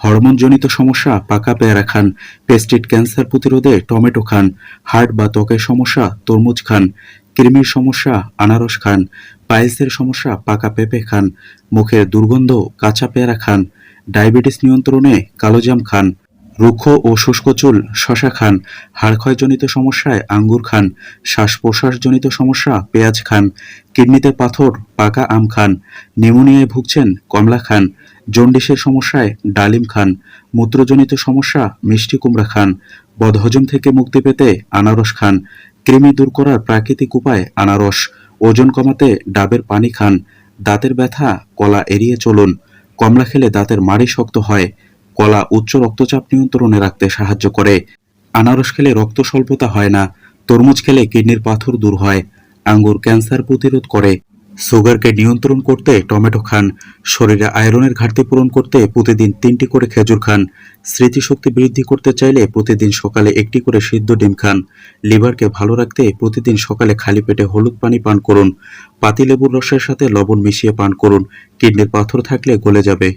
হরমোনজনিত সমস্যা পাকা পেয়ারা খান, পেস্টিড ক্যান্সার প্রতিরোধে টমেটো খান হার্ট বা ত্বকের সমস্যা তরমুজ খান, কৃমির সমস্যা আনারস খান, পায়েসের সমস্যা পাকা পেঁপে খান, মুখের দুর্গন্ধ কাঁচা পেয়ারা খান, ডায়াবেটিস নিয়ন্ত্রণে কালোজাম খান রুক্ষ ও শুষ্ক চুল, শশা খান, হাড়ক্ষয়জনিত সমস্যায় আঙ্গুর খান শ্বাস প্রশ্বাসজনিত সমস্যা, পেঁয়াজ খান, কিডনিতে পাথর, পাকা আম খান, নিউমোনিয়ায় ভুগছেন কমলা খান, জন্ডিসের সমস্যায় ডালিম খান, মূত্রজনিত সমস্যা, মিষ্টি কুমড়া খান, বদহজম থেকে মুক্তি পেতে আনারস খান, কৃমি দূর করার প্রাকৃতিক উপায় আনারস, ওজন কমাতে ডাবের পানি খান, দাঁতের ব্যথা, কলা এড়িয়ে চলুন, কমলা খেলে দাঁতের মাড়ি শক্ত হয় কলা উচ্চ রক্তচাপ নিয়ন্ত্রণে রাখতে সাহায্য করে। আনারস খেলে রক্ত স্বল্পতা হয় না, তরমুজ খেলে কিডনির পাথর দূর হয়, আঙ্গুর ক্যান্সার প্রতিরোধ করে। সুগারকে নিয়ন্ত্রণ করতে টমেটো খান, শরীরে আয়রনের ঘাটতি পূরণ করতে প্রতিদিন তিনটি করে খেজুর খান, স্মৃতিশক্তি বৃদ্ধি করতে চাইলে প্রতিদিন সকালে একটি করে সিদ্ধ ডিম খান, লিভারকে ভালো রাখতে প্রতিদিন সকালে খালি পেটে হলুদ পানি পান করুন, পাতিলেবুর রসের সাথে লবণ মিশিয়ে পান করুন, কিডনির পাথর থাকলে গলে যাবে।